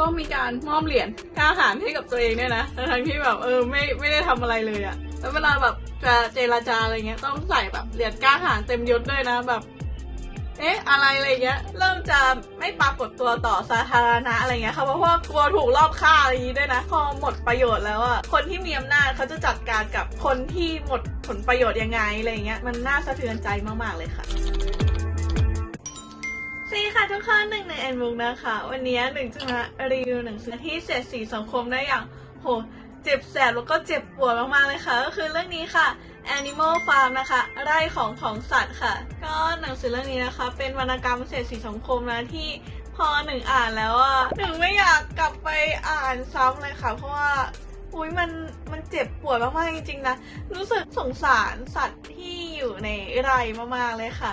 ก็มีการมอบเหรียญกล้าหาญให้กับตัวเองเนี่ยนะทั้งที่แบบเออไม่ไม่ได้ทำอะไรเลยอะแล้วเวลาแบบจะเจรจาอะไรเงี้ยต้องใส่แบบเหรียญก้าหาญเต็มยศด้วยนะแบบ เอ๊ะอะไรอะไรเงี้ย เริ่มจะไม่ปรากฏตัวต่อสาธารณะอะไรเงี้ยค่ะเพราะว่ากลัวถูกรอบฆ่าอะไรอย่างงี้ด้วยนะ พอหมดประโยชน์แล้วอะคนที่มีอำนาจเขาจะจัดการกับคนที่หมดผลประโยชน์ยังไงอะไรเงี้ยมันน่าสะเทือนใจมากๆเลยค่ะ สวัสดีค่ะทุกคนหนึ่งในแอนบุ๊กนะคะ วันนี้หนึ่งจะมารีวิวหนังสือที่เสียดสีสังคมได้อย่างโหเจ็บแสบแล้วก็เจ็บปวดมากๆเลยค่ะ ก็คือเรื่องนี้ค่ะ Animal Farm นะคะ ไร่ของของสัตว์ค่ะ ก็หนังสือเรื่องนี้นะคะ เป็นวรรณกรรมเสียดสีสังคมนะที่พอหนึ่งอ่านแล้วอะหนึ่งไม่อยากกลับไปอ่านซ้ำเลยค่ะ เพราะว่าอุ้ยมันมันเจ็บปวดมากๆจริงๆนะ รู้สึกสงสารสัตว์ที่อยู่ในไร่มากๆเลยค่ะ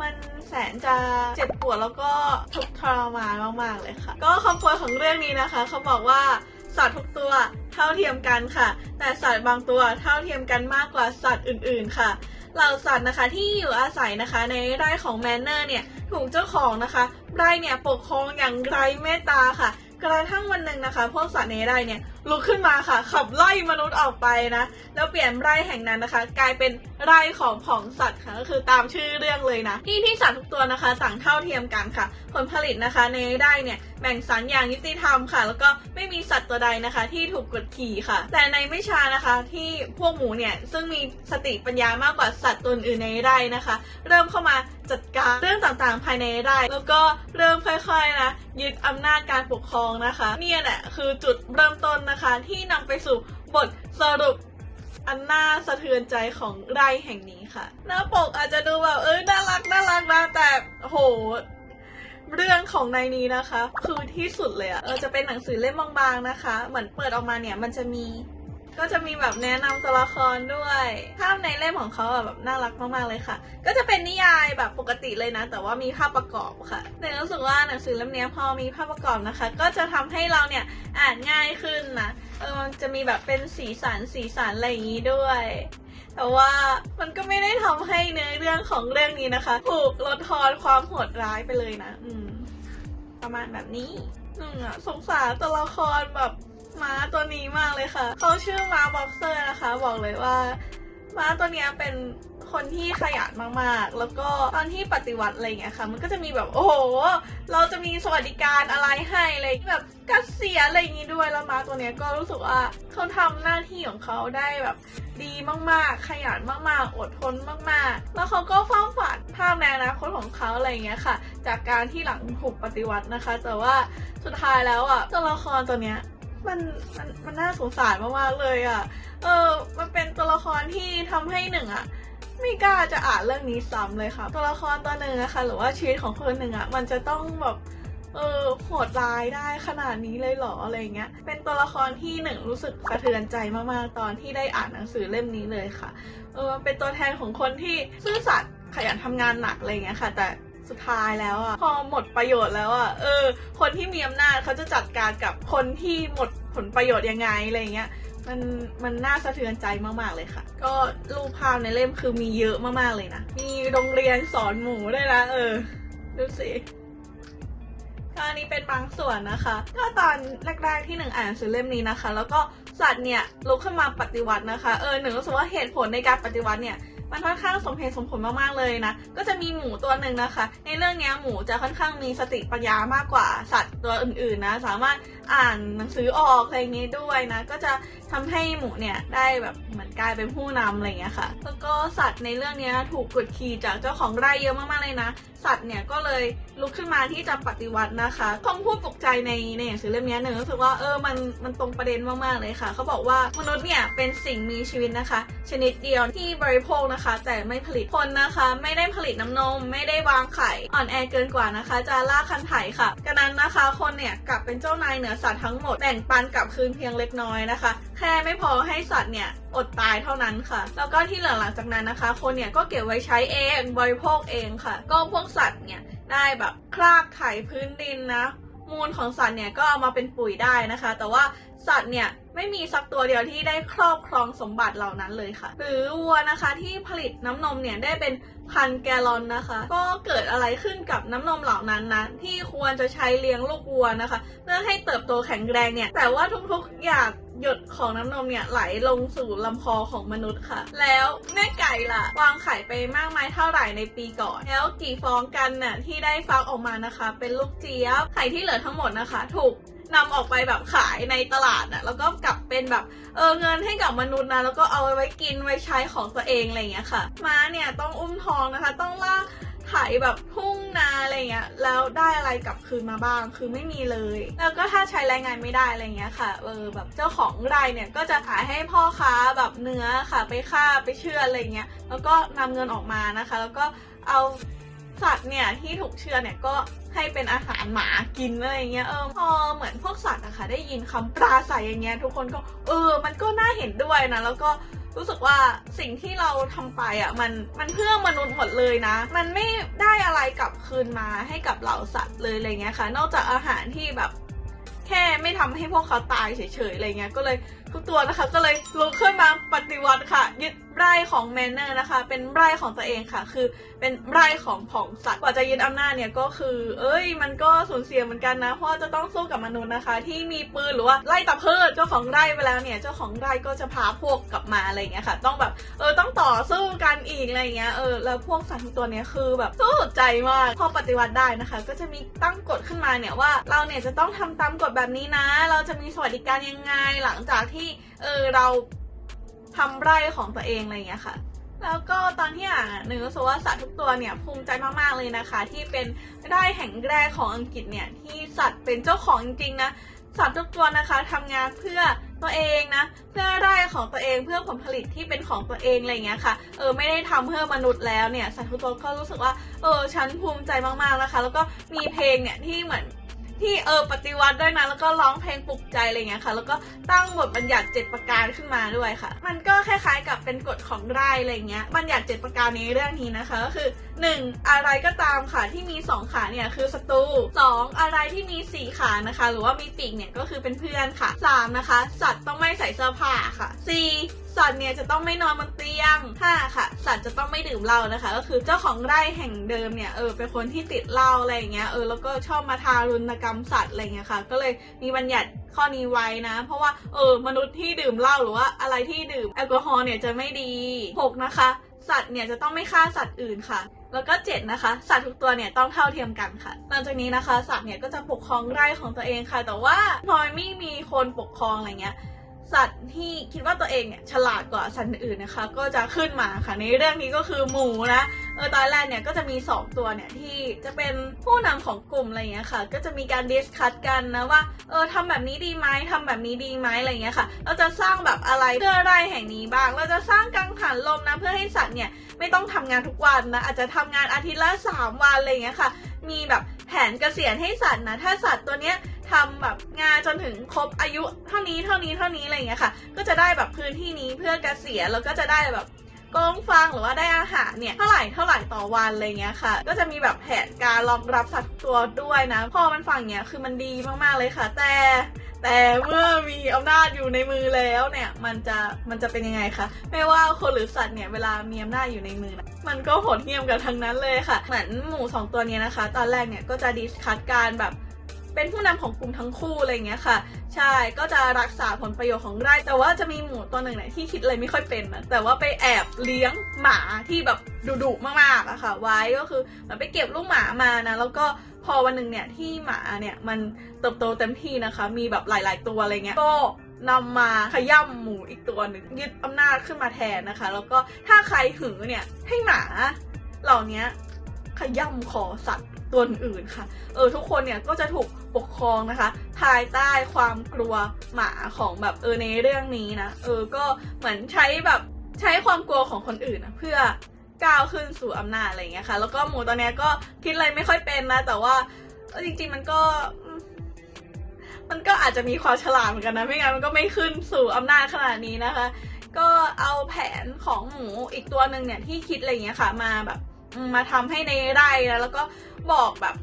มันแสนจะเจ็บปวดแล้วก็ทุกทรมานมากๆเลยค่ะ ก็คำโพยของเรื่องนี้นะคะ เขาบอกว่าสัตว์ทุกตัวเท่าเทียมกันค่ะ แต่สัตว์บางตัวเท่าเทียมกันมากกว่าสัตว์อื่นๆค่ะเหล่าสัตว์นะคะที่อยู่อาศัยนะคะในไร่ของแมนเนอร์เนี่ยถูกเจ้าของนะคะไร่เนี่ยปกครองอย่างไร้เมตตาค่ะ กระทั่งวันหนึ่งนะคะ พวกสัตว์ในไร่เนี่ย ลุกขึ้นมาค่ะ ขับไล่มนุษย์ออกไปนะ แล้วเปลี่ยนไร่แห่งนั้นนะคะ กลายเป็นไร่ของผองสัตว์ค่ะก็คือตามชื่อเรื่องเลยนะที่ที่สัตว์ทุกตัวนะคะต่างเท่าเทียมกันค่ะ ผลผลิตนะคะในไร่เนี่ยแบ่งสรรอย่างยุติธรรมค่ะ แล้วก็ไม่มีสัตว์ตัวใดนะคะ ที่ถูกกดขี่ค่ะ แต่ในไม่ช้านะคะที่พวกหมูเนี่ยซึ่งมีสติปัญญามากกว่าสัตว์ตัวอื่นในไร่นะคะ เริ่มเข้ามาจัดการเรื่องต่างๆภายในไร่แล้วก็เริ่มค่อยๆนะยึดอำนาจการปกครองนะคะ เนี่ยแหละคือจุดเริ่มต้นนะคะที่นำไปสู่บทสรุปอันน่าสะเทือนใจของไร่แห่งนี้ค่ะ หน้าปกอาจจะดูแบบเออน่ารักน่ารักนะแต่โหเรื่องของในนี้นะคะ คือที่สุดเลยอะเออจะเป็นหนังสือเล่มบางๆนะคะ เหมือนเปิดออกมาเนี่ยมันจะมี ก็จะมีแบบแนะนำตัวละครด้วยภาพในเล่มของเขาแบบน่ารักมากๆเลยค่ะ ก็จะเป็นนิยายแบบปกติเลยนะ แต่ว่ามีภาพประกอบค่ะแต่รู้สึกว่าหนังสือเล่มนี้พอมีภาพประกอบนะคะ ก็จะทำให้เราเนี่ยอ่านง่ายขึ้นนะเออมันจะมีแบบเป็นสีสันสีสันอะไรอย่างนี้ด้วย แต่ว่ามันก็ไม่ได้ทำให้เนื้อเรื่องของเรื่องนี้นะคะ ถูกลดทอนความโหดร้ายไปเลยนะ อืม ประมาณแบบนี้หนึ่งอะสงสารตัวละครแบบ ม้าตัวนี้มากเลยค่ะ เขาชื่อม้าบ็อกเซอร์นะคะ บอกเลยว่า ม้าตัวนี้เป็นคนที่ขยันมากๆ แล้วก็ตอนที่ปฏิวัติอะไรเงี้ยค่ะ มันก็จะมีแบบโอ้โห เราจะมีสวัสดิการอะไรให้อะไรแบบเกษียณอะไรอย่างงี้ด้วยแล้วม้าตัวเนี้ยก็รู้สึกว่าเขาทำหน้าที่ของเขาได้แบบดีมากๆ ขยันมากๆ อดทนมากๆ แล้วเขาก็เฝ้าฝันภาพในอนาคตของเขาอะไรเงี้ยค่ะ จากการที่หลังถูกปฏิวัตินะคะ แต่ว่าสุดท้ายแล้วอะตัวละครตัวเนี้ย มันมันมันน่าสงสารมากๆเลยอะ เออ มันเป็นตัวละครที่ทำให้หนึ่งอะ ไม่กล้าจะอ่านเรื่องนี้ซ้ำเลยค่ะ ตัวละครตัวหนึ่งอะค่ะ หรือว่าชีวิตของคนหนึ่งอะมันจะต้องแบบเออโหดร้ายได้ขนาดนี้เลยเหรออะไรเงี้ย เป็นตัวละครที่หนึ่งรู้สึกสะเทือนใจมากๆตอนที่ได้อ่านหนังสือเล่มนี้เลยค่ะ เออเป็นตัวแทนของคนที่ซื่อสัตย์ขยันทำงานหนักอะไรเงี้ยค่ะ แต่ สุดท้ายแล้วอะพอหมดประโยชน์แล้วอะเออ คนที่มีอำนาจเขาจะจัดการกับคนที่หมดผลประโยชน์ยังไงอะไรเงี้ยมันมันน่าสะเทือนใจมาก ๆ เลยค่ะ ก็รูปภาพในเล่มคือมีเยอะมาก ๆ เลยนะ มีโรงเรียนสอนหมูด้วยนะเออ ดูสิอันนี้เป็นบางส่วนนะคะ ก็ตอนแรก ๆที่หนึ่งอ่านสือเล่มนี้นะคะ แล้วก็สัตว์เนี่ยลุกขึ้นมาปฏิวัตินะคะ เออหนึ่งรู้สึกว่าเหตุผลในการปฏิวัติเนี่ย มันค่อนข้างสมเหตุสมผลมากๆเลยนะ ก็จะมีหมูตัวหนึ่งนะคะ ในเรื่องนี้หมูจะค่อนข้างมีสติปัญญามากกว่าสัตว์ตัวอื่นๆนะ สามารถอ่านหนังสือออกอะไรอย่างงี้ด้วยนะ ก็จะทำให้หมูเนี่ยได้แบบเหมือนกลายเป็นผู้นำอะไรอย่างเงี้ยค่ะ แล้วก็สัตว์ในเรื่องนี้ถูกกดขี่จากเจ้าของไร่เยอะมากๆเลยนะสัตว์เนี่ยก็เลยลุกขึ้นมาที่จะปฏิวัตินะคะคำพูดปลุกใจในในหนังสือเล่มนี้หนึ่งรู้สึกว่าเออมันมันตรงประเด็นมากๆเลยค่ะเขาบอกว่ามนุษย์เนี่ยเป็นสิ่งมีชีวิตนะคะ ชนิดเดียวที่บริโภคนะคะ แต่ไม่ผลิตคนนะคะ ไม่ได้ผลิตน้ำนม ไม่ได้วางไข่อ่อนแอเกินกว่านะคะ จะล่าคันไถค่ะกันนั้นนะคะ คนเนี่ยกลับเป็นเจ้านายเหนือสัตว์ทั้งหมดแบ่งปันกลับคืนเพียงเล็กน้อยนะคะ แค่ไม่พอให้สัตว์เนี่ยอดตายเท่านั้นค่ะ แล้วก็ที่เหลือหลังจากนั้นนะคะ คนเนี่ยก็เก็บไว้ใช้เองบริโภคเองค่ะ ก็พวกสัตว์เนี่ยได้แบบคลากไถพื้นดินนะมูลของสัตว์เนี่ยก็เอามาเป็นปุ๋ยได้นะคะ แต่ว่าสัตว์เนี่ย ไม่มีสักตัวเดียวที่ได้ครอบครองสมบัติเหล่านั้นเลยค่ะ หรือวัวนะคะที่ผลิตน้ำนมเนี่ยได้เป็นพันแกลลอนนะคะ ก็เกิดอะไรขึ้นกับน้ำนมเหล่านั้นนะที่ควรจะใช้เลี้ยงลูกวัวนะคะ เพื่อให้เติบโตแข็งแรงเนี่ย แต่ว่าทุกๆอย่างหยดของน้ำนมเนี่ยไหลลงสู่ลำคอของมนุษย์ค่ะ แล้วแม่ไก่ล่ะ วางไข่ไปมากมายเท่าไหร่ในปีก่อน แล้วกี่ฟองกันน่ะที่ได้ฟักออกมานะคะ เป็นลูกเจี๊ยบไข่ที่เหลือทั้งหมดนะคะ ถูก นำออกไปแบบขายในตลาดน่ะแล้วก็กลับเป็นแบบเออเงินให้กับมนุษย์นะแล้วก็เอาไว้กินไว้ใช้ของตัวเองอะไรอย่างเงี้ยค่ะ ม้าเนี่ยต้องอุ้มท้องนะคะ ต้องลากไถแบบทุ่งนาอะไรเงี้ย แล้วได้อะไรกลับคืนมาบ้าง คือไม่มีเลย แล้วก็ถ้าใช้แรงงานไม่ได้อะไรเงี้ยค่ะ เออแบบเจ้าของไร่เนี่ยก็จะขายให้พ่อค้าแบบเนื้อค่ะ ไปฆ่าไปเชื่ออะไรเงี้ย แล้วก็นำเงินออกมานะคะ แล้วก็เอา สัตว์เนี่ยที่ถูกเชื่อเนี่ยก็ให้เป็นอาหารหมากินอะไรเงี้ยเออพอเหมือนพวกสัตว์อะค่ะได้ยินคำปราศัยอย่างเงี้ยทุกคนก็เออ มันก็น่าเห็นด้วยนะแล้วก็รู้สึกว่าสิ่งที่เราทำไปอะมันมันเพื่อมนุษย์หมดเลยนะ มันไม่ได้อะไรกลับคืนมาให้กับเหล่าสัตว์เลยอะไรเงี้ยค่ะ นอกจากอาหารที่แบบแค่ไม่ทำให้พวกเขาตายเฉยๆอะไรเงี้ยก็เลยทุกตัวนะคะ ก็เลยลุกขึ้นมา ของแมนเนอร์นะคะ เป็นไร่ของตัวเองค่ะ คือเป็นไร่ของผองสัตว์กว่าจะยึดอำนาจเนี่ยก็คือ เอ้ย มันก็สูญเสียเหมือนกันนะ เพราะจะต้องสู้กับมนุษย์นะคะ ที่มีปืนหรือว่าไล่ตะเพิดเจ้าของไร่ไปแล้วเนี่ย เจ้าของไร่ก็จะพาพวกกลับมาอะไรอย่างเงี้ยค่ะ ต้องแบบเออต้องต่อสู้กันอีกอะไรอย่างเงี้ย เออแล้วพวกสัตว์ทุกตัวเนี้ยคือแบบสู้ใจมาก พอปฏิวัติได้นะคะ ก็จะมีตั้งกฎขึ้นมาเนี่ยว่าเราเนี่ยจะต้องทำตามกฎแบบนี้นะ เราจะมีสวัสดิการยังไงหลังจากที่เออเรา ทำไร่ของตัวเองอะไรเงี้ยค่ะ แล้วก็ตอนที่อ่านอะหนึ่งรู้สึกว่าสัตว์ทุกตัวเนี่ยภูมิใจมากๆเลยนะคะ ที่เป็นไร่แห่งแรกของอังกฤษเนี่ยที่สัตว์เป็นเจ้าของจริงๆนะสัตว์ทุกตัวนะคะทำงานเพื่อตัวเองนะเพื่อไร่ของตัวเองเพื่อผลผลิตที่เป็นของตัวเองอะไรเงี้ยค่ะเออไม่ได้ทำเพื่อมนุษย์แล้วเนี่ยสัตว์ทุกตัวก็รู้สึกว่าเออฉันภูมิใจมากๆนะคะ แล้วก็มีเพลงเนี่ยที่เหมือน ที่เออปฏิวัติด้วยนะแล้วก็ร้องเพลงปลุกใจอะไรเงี้ยค่ะ แล้วก็ตั้งบทบัญญัติเจ็ดประการขึ้นมาด้วยค่ะ มันก็คล้ายๆกับเป็นกฎของไร่อะไรเงี้ยบัญญัติเจ็ดประการในเรื่องนี้นะคะก็คือ 1. อะไรก็ตามค่ะที่มี 2 ขาเนี่ยคือศัตรู 2. อะไรที่มี 4 ขานะคะ หรือว่ามีปีกเนี่ยก็คือเป็นเพื่อนค่ะ 3. นะคะ สัตว์ต้องไม่ใส่เสื้อผ้าค่ะ 4. สัตว์เนี่ยจะต้องไม่นอนบนเตียง 5. ค่ะ สัตว์จะต้องไม่ดื่มเหล้านะคะ ก็คือเจ้าของไร่แห่งเดิมเนี่ยเออเป็นคนที่ติดเหล้าอะไรอย่างเงี้ยเออแล้วก็ชอบมาทารุณกรรมสัตว์อะไรเงี้ยค่ะ ก็เลยมีบัญญัติข้อนี้ไว้นะ เพราะว่าเออมนุษย์ที่ดื่มเหล้าหรือว่าอะไรที่ดื่มแอลกอฮอล์เนี่ยจะไม่ดี 6. นะคะ สัตว์เนี่ยจะต้องไม่ฆ่าสัตว์อื่นค่ะ แล้วก็เจ็ดนะคะ สัตว์ทุกตัวเนี่ยต้องเท่าเทียมกันค่ะ หลังจากนี้นะคะ สัตว์เนี่ยก็จะปกครองไร่ของตัวเองค่ะ แต่ว่าพอไม่มีคนปกครองอะไรเงี้ย สัตว์ที่คิดว่าตัวเองเนี่ยฉลาดกว่าสัตว์อื่นนะคะ ก็จะขึ้นมาค่ะในเรื่องนี้ก็คือหมูนะเออตอนแรกเนี่ยก็จะมี 2 ตัวเนี่ยที่จะเป็นผู้นำของกลุ่มอะไรเงี้ยค่ะ ก็จะมีการดิสคัตกันนะว่าเออทำแบบนี้ดีไหมทำแบบนี้ดีไหมอะไรเงี้ยค่ะ เราจะสร้างแบบอะไรเพื่อไร่แห่งนี้บ้าง เราจะสร้างกังหันลมนะเพื่อให้สัตว์เนี่ยไม่ต้องทำงานทุกวันนะอาจจะทำงานอาทิตย์ละสามวันอะไรเงี้ยค่ะ มีแบบแผนเกษียณให้สัตว์นะ ถ้าสัตว์ตัวเนี้ยทำแบบงานจนถึงครบอายุเท่านี้เท่านี้เท่านี้อะไรเงี้ยค่ะ ก็จะได้แบบพื้นที่นี้เพื่อเกษียณแล้วก็จะได้แบบ กองฟางหรือว่าได้อาหารเนี่ยเท่าไหร่เท่าไหร่ต่อวันอะไรเงี้ยค่ะ ก็จะมีแบบแผนการรองรับสัตว์ตัวด้วยนะ พอมันฟังเนี้ยคือมันดีมากๆเลยค่ะ แต่แต่เมื่อมีอำนาจอยู่ในมือแล้วเนี่ยมันจะมันจะเป็นยังไงคะไม่ว่าคนหรือสัตว์เนี่ยเวลามีอำนาจอยู่ในมือ มันก็โหดเหี้ยมกันทั้งนั้นเลยค่ะ เหมือนหมูสองตัวนี้นะคะ ตอนแรกเนี่ยก็จะดิสคัตการแบบ เป็นผู้นำของกลุ่มทั้งคู่อะไรเงี้ยค่ะ ใช่ก็จะรักษาผลประโยชน์ของไร่ แต่ว่าจะมีหมูตัวหนึ่งเนี่ยที่คิดอะไรไม่ค่อยเป็นนะแต่ว่าไปแอบเลี้ยงหมาที่แบบดุๆมากๆอะค่ะ ไว้ก็คือมันไปเก็บลูกหมามานะแล้วก็พอวันหนึ่งเนี่ยที่หมาเนี่ยมันเติบโตเต็มที่นะคะ มีแบบหลาย ๆ ตัวอะไรเงี้ยก็นำมาขย่ำหมูอีกตัวหนึ่งยึดอำนาจขึ้นมาแทนนะคะ แล้วก็ถ้าใครหือเนี่ยให้หมาเหล่านี้ขย่ำคอสัตว์ ตัวอื่นค่ะ เออทุกคนเนี่ยก็จะถูกปกครองนะคะ ภายใต้ความกลัวหมาของแบบเออในเรื่องนี้นะ เออก็เหมือนใช้แบบใช้ความกลัวของคนอื่นนะเพื่อก้าวขึ้นสู่อำนาจอะไรเงี้ยค่ะ แล้วก็หมูตัวเนี้ยก็คิดอะไรไม่ค่อยเป็นนะ แต่ว่าออจริง ๆ มันก็มันก็อาจจะมีความฉลาดเหมือนกันนะไม่งั้นมันก็ไม่ขึ้นสู่อำนาจขนาดนี้นะคะ ก็เอาแผนของหมูอีกตัวหนึ่งเนี่ยที่คิดอะไรเงี้ยค่ะ มาแบบมาทำให้ในไร่นะแล้วก็ บอกแบบ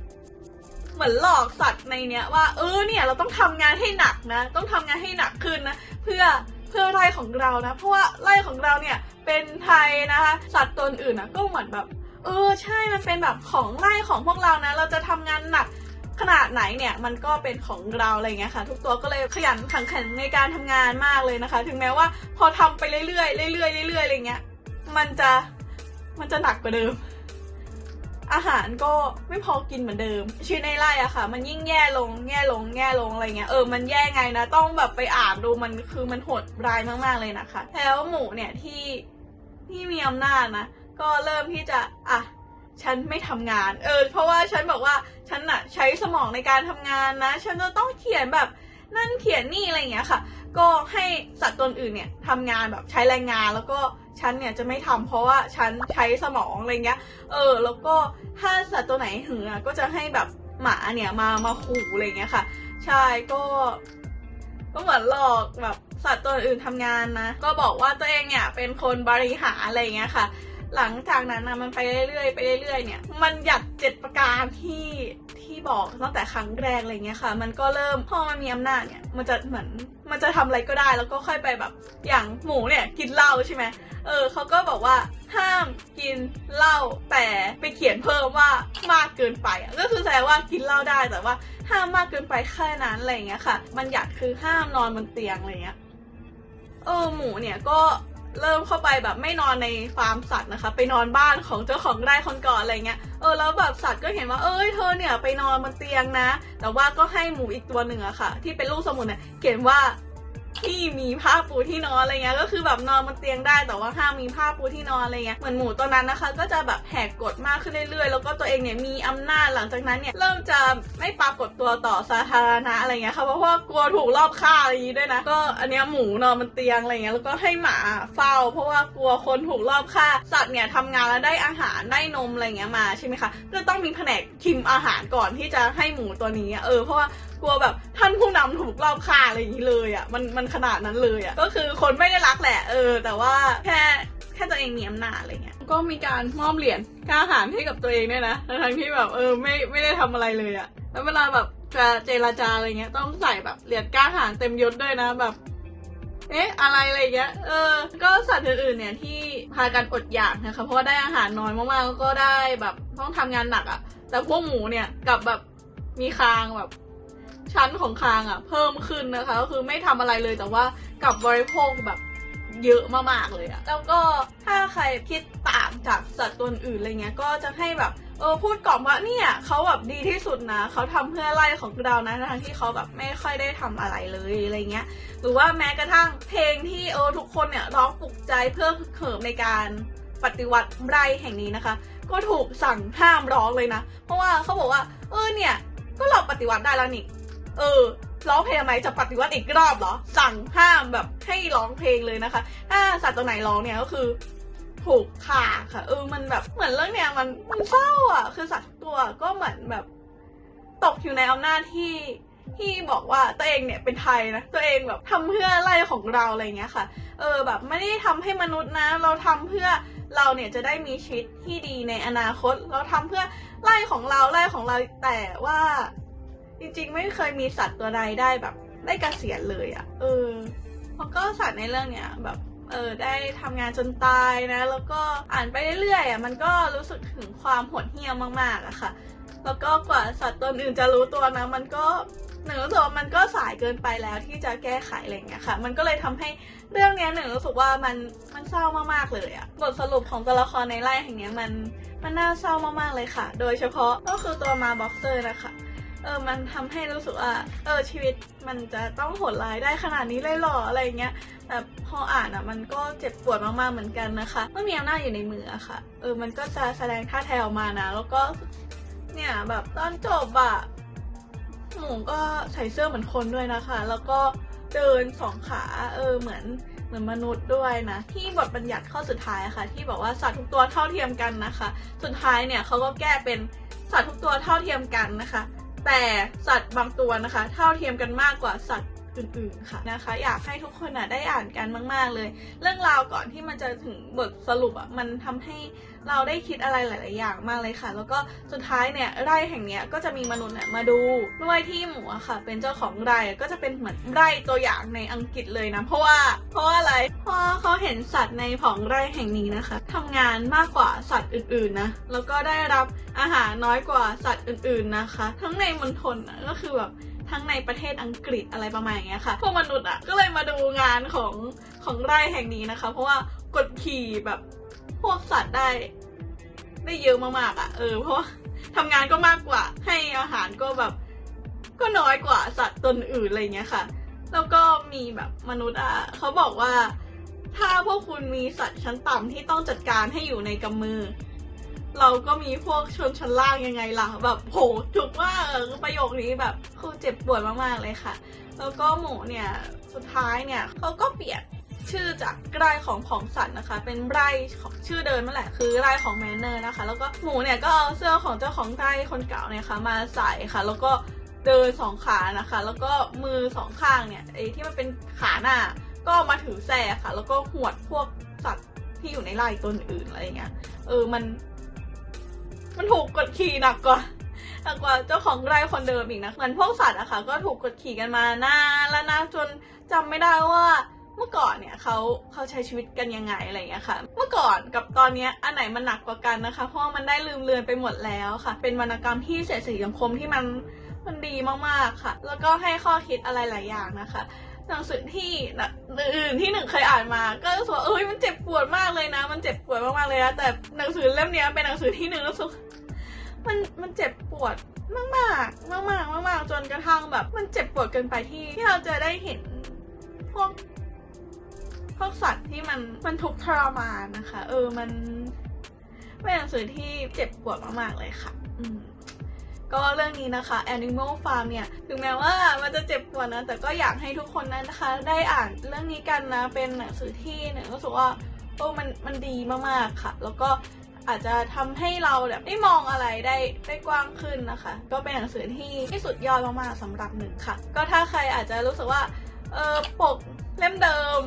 เหมือนหลอกสัตว์ในเนี้ยว่า เออเนี่ยเราต้องทำงานให้หนักนะ ต้องทำงานให้หนักขึ้นนะ เพื่อเพื่อไร่ของเรานะ เพราะว่าไร่ของเราเนี่ยเป็นไทยนะคะสัตว์ตัวอื่นนะก็เหมือนแบบ เออใช่มันเป็นแบบของไร่ของพวกเรานะ เราจะทำงานหนักขนาดไหนเนี่ยมันก็เป็นของเราอะไรเงี้ยค่ะ ทุกตัวก็เลยขยันขันแข็งในการทำงานมากเลยนะคะ ถึงแม้ว่าพอทำไปเรื่อยๆเรื่อยๆเรื่อยๆอะไรเงี้ยมันจะมันจะหนักกว่าเดิม อาหารก็ไม่พอกินเหมือนเดิม ชีวิตในไร่อะค่ะ มันยิ่งแย่ลงแย่ลงแย่ลงอะไรเงี้ยเออมันแย่ไงนะ ต้องแบบไปอ่านดูมันคือมันโหดร้ายมากๆเลยนะคะ แล้วหมูเนี่ยที่ที่มีอำนาจนะก็เริ่มที่จะอะฉันไม่ทำงาน เออ เพราะว่าฉันบอกว่าฉันอะใช้สมองในการทำงานนะ ฉันจะต้องเขียนแบบนั่นเขียนนี่อะไรเงี้ยค่ะ ก็ให้สัตว์ตัวอื่นเนี่ยทำงานแบบใช้แรงงานแล้วก็ ฉันเนี่ยจะไม่ทำเพราะว่าฉันใช้สมองอะไรเงี้ย เออ แล้วก็ถ้าสัตว์ตัวไหนหึงอะก็จะให้แบบหมาเนี่ยมามาขู่อะไรเงี้ยค่ะ ใช่ก็ก็เหมือนหลอกแบบสัตว์ตัวอื่นทำงานนะ ก็บอกว่าตัวเองเนี่ยเป็นคนบริหารอะไรเงี้ยค่ะ หลังจากนั้นนะมันไปเรื่อยๆไปเรื่อยๆเนี่ย มันหยัดเจ็ดประการที่ที่บอกตั้งแต่ครั้งแรกอะไรเงี้ยค่ะ มันก็เริ่มพอมันมีอำนาจเนี่ย มันจะเหมือนมันจะทำอะไรก็ได้แล้วก็ค่อยไปแบบอย่างหมูเนี่ยกินเหล้าใช่ไหมเออเขาก็บอกว่าห้ามกินเหล้าแต่ไปเขียนเพิ่มว่ามากเกินไปอะก็คือแสดงว่ากินเหล้าได้แต่ว่าห้ามมากเกินไปแค่นั้นอะไรเงี้ยค่ะ มันอยากคือห้ามนอนบนเตียงอะไรเงี้ยเออหมูเนี่ยก็ เริ่มเข้าไปแบบไม่นอนในฟาร์มสัตว์นะคะ ไปนอนบ้านของเจ้าของไร่คนก่อนอะไรเงี้ยเออแล้วแบบสัตว์ก็เห็นว่าเอ้ยเธอเนี่ยไปนอนบนเตียงนะ แต่ว่าก็ให้หมูอีกตัวหนึ่งอะค่ะ ที่เป็นลูกสมุนเนี่ยเขียนว่า ที่มีผ้าปูที่นอนอะไรเงี้ยก็คือแบบนอนบนเตียงได้แต่ว่าห้ามมีผ้าปูที่นอนอะไรเงี้ยเหมือนหมูตัวนั้นนะคะ ก็จะแบบแหกกฎมากขึ้นเรื่อยๆ แล้วก็ตัวเองเนี่ยมีอำนาจหลังจากนั้นเนี่ยเริ่มจะไม่ปรากฏตัวต่อสาธารณะอะไรเงี้ยค่ะเพราะว่ากลัวถูกลอบฆ่าอะไรอย่างงี้ด้วยนะก็อันเนี้ยหมูนอนบนเตียงอะไรเงี้ยแล้วก็ให้หมาเฝ้า เพราะว่ากลัวคนถูกลอบฆ่าสัตว์เนี่ยทำงานแล้วได้อาหารได้นมอะไรเงี้ยมาใช่ไหมคะก็ต้องมีแผนกชิมอาหารก่อนที่จะให้หมูตัวนี้เออเพราะว่า ลัวแบบท่านผู้นำถูกรอบฆ่าอะไรอย่างนี้เลยอะมันมันขนาดนั้นเลยอะก็คือคนไม่ได้รักแหละเออ แต่ว่าแค่แค่ตัวเองมีอำนาจอะไรเงี้ย ก็มีการมอบเหรียญกล้าหาญให้กับตัวเองด้วยนะทั้งๆที่แบบเออไม่ไม่ได้ทำอะไรเลยอะแล้วเวลาแบบจะเจรจาอะไรเงี้ยต้องใส่แบบเหรียญกล้าหาญเต็มยศด้วยนะแบบเอ๊ะ อะไรอะไรเงี้ย เออ ก็สัตว์อื่นๆเนี่ยที่พากันอดอยากนะคะ เพราะว่าได้อาหารน้อยมากๆแล้วก็ได้แบบต้องทำงานหนักอะ่ะ แต่พวกหมูเนี่ยกลับแบบมีคางแบบ ชั้นของคางอะ่ะ เพิ่มขึ้นนะคะ ก็คือไม่ทำอะไรเลยแต่ว่ากับบริโภคแบบเยอะมากๆเลยอะแล้วก็ถ้าใครคิดต่างจากสัตว์ตัวอื่นอะไรเงี้ย ก็จะให้แบบเออพูดกล่อมว่าเนี่ยเขาแบบดีที่สุดนะเขาทำเพื่อไล่ของเรานะทั้งที่เขาแบบไม่ค่อยได้ทำอะไรเลยอะไรเงี้ย หรือว่าแม้กระทั่งเพลงที่เออทุกคนเนี่ยร้องปลุกใจเพื่อเขิมในการปฏิวัติไร่แห่งนี้นะคะ ก็ถูกสั่งห้ามร้องเลยนะ เพราะว่าเขาบอกว่า เออเนี่ยก็เราปฏิวัติได้แล้วนี่ เออร้องเพลงทำไมจะปฏิวัติอีกรอบเหรอ สั่งห้ามแบบให้ร้องเพลงเลยนะคะ ถ้าสัตว์ตัวไหนร้องเนี่ยก็คือถูกฆ่าค่ะ เออมันแบบเหมือนเรื่องเนี้ยมันมันเศร้าอะ คือสัตว์ตัวก็เหมือนแบบ ตกอยู่ในอำนาจที่ที่บอกว่าตัวเองเนี่ยเป็นไทยนะตัวเองแบบทำเพื่อไล่ของเราอะไรเงี้ยค่ะ เออแบบไม่ได้ทำให้มนุษย์นะ เราทำเพื่อเราเนี่ยจะได้มีชีวิตที่ดีในอนาคต เราทำเพื่อไล่ของเราไล่ของเราแต่ว่า จริงๆ ไม่เคยมีสัตว์ตัวใดได้แบบ ได้กเกษียณเลยอะ่ะ เออเพราะก็สัตว์ในเรื่องเนี้ยแบบเออได้ทำงานจนตายนะ แล้วก็อ่านไปเรื่อยๆอะมันก็รู้สึกถึงความโหดเหี้ยมมากๆอะค่ะ แล้วก็กว่าสัตว์ตัวอื่นจะรู้ตัวนะ มันก็หนึ่งรู้สึกว่ามันก็สายเกินไปแล้วที่จะแก้ไขอะไรเงี้ยค่ะ มันก็เลยทำให้เรื่องเนี้ยหนึ่งรู้สึกว่ามันมันเศร้ามากๆเลยอะบทสรุปของตัวละครในไล่แห่งเนี้ยมันมันน่าเศร้ามากๆเลยค่ะ โดยเฉพาะก็คือตัวมาบ็อกเซอร์นะคะ เออมันทำให้รู้สึกว่าเออชีวิตมันจะต้องโหดร้ายได้ขนาดนี้เลยหรออะไรเงี้ยแต่พออ่านอะมันก็เจ็บปวดมากๆเหมือนกันนะคะเมื่อมีอำนาจอยู่ในมืออะค่ะ เออมันก็จะแสดงท่าแท้ออกมานะ แล้วก็เนี่ยแบบตอนจบอะหมูก็ใส่เสื้อเหมือนคนด้วยนะคะ แล้วก็เดินสองขาเออเหมือนเหมือนมนุษย์ด้วยนะ ที่บทบัญญัติข้อสุดท้ายอะค่ะ ที่บอกว่าสัตว์ทุกตัวเท่าเทียมกันนะคะ สุดท้ายเนี่ยเขาก็แก้เป็นสัตว์ทุกตัวเท่าเทียมกันนะคะ แต่สัตว์บางตัวนะคะ เท่าเทียมกันมากกว่าสัตว์ อื่นๆค่ะนะคะ อยากให้ทุกคนอะได้อ่านกันมาก ๆ เลย เรื่องราวก่อนที่มันจะถึงบทสรุปอะมันทำให้เราได้คิดอะไรหลาย ๆ อย่างมากเลยค่ะ แล้วก็สุดท้ายเนี่ยไร่แห่งเนี้ยก็จะมีมนุษย์เนี่ยมาดูด้วยที่หมูค่ะ เป็นเจ้าของไร่ก็จะเป็นเหมือนไร่ตัวอย่างในอังกฤษเลยนะ เพราะว่า เพราะว่าอะไรเพราะเขาเห็นสัตว์ในผองไร่แห่งนี้นะคะทำงานมากกว่าสัตว์อื่น ๆ นะ แล้วก็ได้รับอาหารน้อยกว่าสัตว์อื่น ๆ นะคะ ทั้งในมณฑลก็คือแบบ ทั้งในประเทศอังกฤษอะไรประมาณอย่างเงี้ยค่ะ พวกมนุษย์อะก็เลยมาดูงานของของไร่แห่งนี้นะคะ เพราะว่ากดขี่แบบพวกสัตว์ได้ได้เยอะมากๆอะ เออ เพราะทำงานก็มากกว่า ให้อาหารก็แบบ ก็น้อยกว่าสัตว์ตนอื่นอะไรเงี้ยค่ะ แล้วก็มีแบบมนุษย์อะเขาบอกว่า ถ้าพวกคุณมีสัตว์ชั้นต่ำที่ต้องจัดการให้อยู่ในกำมือ เราก็มีพวกชนชั้นล่างยังไงล่ะ แบบโหถูกว่าเออประโยคนี้แบบคือเจ็บปวดมากๆเลยค่ะ แล้วก็หมูเนี่ยสุดท้ายเนี่ยเขาก็เปลี่ยนชื่อจากไร่ของผองสัตว์นะคะ เป็นไร่ของชื่อเดิมนั่นแหละคือไร่ของแมนเนอร์นะคะ แล้วก็หมูเนี่ยก็เอาเสื้อของเจ้าของไร่คนเก่าเนี่ยค่ะมาใส่ค่ะ แล้วก็เดินสองขานะคะ แล้วก็มือสองข้างเนี่ยไอ้ที่มันเป็นขาหน้าก็มาถือแส่ค่ะ แล้วก็หวดพวกสัตว์ที่อยู่ในไร่ตัวอื่นอะไรอย่างเงี้ยเออมัน มันถูกกดขี่หนักกว่าหนักกว่าเจ้าของไร่คนเดิมอีกนะเหมือนพวกสัตว์อะค่ะ ก็ถูกกดขี่กันมานานแล้วนะจนจำไม่ได้ว่าเมื่อก่อนเนี่ยเขาเขาใช้ชีวิตกันยังไงอะไรอย่างเงี้ยค่ะ เมื่อก่อนกับตอนนี้อันไหนมันหนักกว่ากันนะคะ เพราะมันได้ลืมเลือนไปหมดแล้วค่ะ เป็นวรรณกรรมที่เสียดสีสังคมที่มันมันดีมากๆค่ะ แล้วก็ให้ข้อคิดอะไรหลายอย่างนะคะ หนังสือที่อื่นที่หนึ่งเคยอ่านมา ก็รู้สึกว่าเอ้ยมันเจ็บปวดมากเลยนะ มันเจ็บปวดมากๆเลยนะแต่หนังสือเล่มนี้เป็นหนังสือที่หนึ่งรู้สึกมันมันเจ็บปวดมากมากมากมากมากมากๆจนกระทั่งแบบ มันเจ็บปวดเกินไปที่ที่เราจะได้เห็นพวกพวกสัตว์ที่มันมันทุกข์ทรมานนะคะ เออมันเป็นหนังสือที่เจ็บปวดมากๆเลยค่ะ ก็เรื่องนี้นะคะ Animal Farm เนี่ย ถึงแม้ว่ามันจะเจ็บปวดนะ แต่ก็อยากให้ทุกคนนั้นนะคะ ได้อ่านเรื่องนี้กันนะ เป็นหนังสือที่เนี่ยรู้สึกว่าโอ้มันมันดีมากๆค่ะ แล้วก็อาจจะทำให้เราแบบได้มองอะไรได้ได้กว้างขึ้นนะคะ ก็เป็นหนังสือที่ที่สุดยอดมากๆสำหรับหนึ่งค่ะ ก็ถ้าใครอาจจะรู้สึกว่าเออปกเล่มเดิม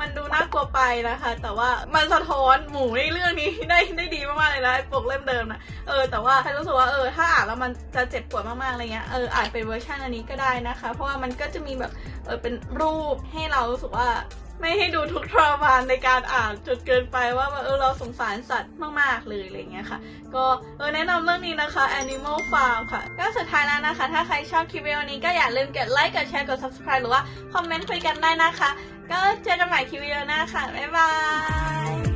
มันดูน่ากลัวไปนะคะ แต่ว่ามันสะท้อนหมูในเรื่องนี้ได้ได้ดีมากๆเลยนะปกเล่มเดิมนะเออแต่ว่าใครรู้สึกว่าเออถ้าอ่านแล้วมันจะเจ็บปวดมากๆอะไรเงี้ยเอออ่านเป็นเวอร์ชันอันนี้ก็ได้นะคะ เพราะว่ามันก็จะมีแบบเออเป็นรูปให้เรารู้สึกว่า ไม่ให้ดูทุกทรมานในการอ่านจนเกินไปว่าเออเราสงสารสัตว์มาก ๆ เลยอะไรเงี้ยค่ะ ก็เออแนะนำเรื่องนี้นะคะ Animal Farm ค่ะ ก็สุดท้ายแล้วนะคะ ถ้าใครชอบคลิปวิดีโอนี้ก็อย่าลืมกดไลค์กดแชร์กด subscribe หรือว่าคอมเมนต์คุยกันได้นะคะ ก็เจอกันใหม่คลิปวิดีโอหน้าค่ะ บ๊ายบาย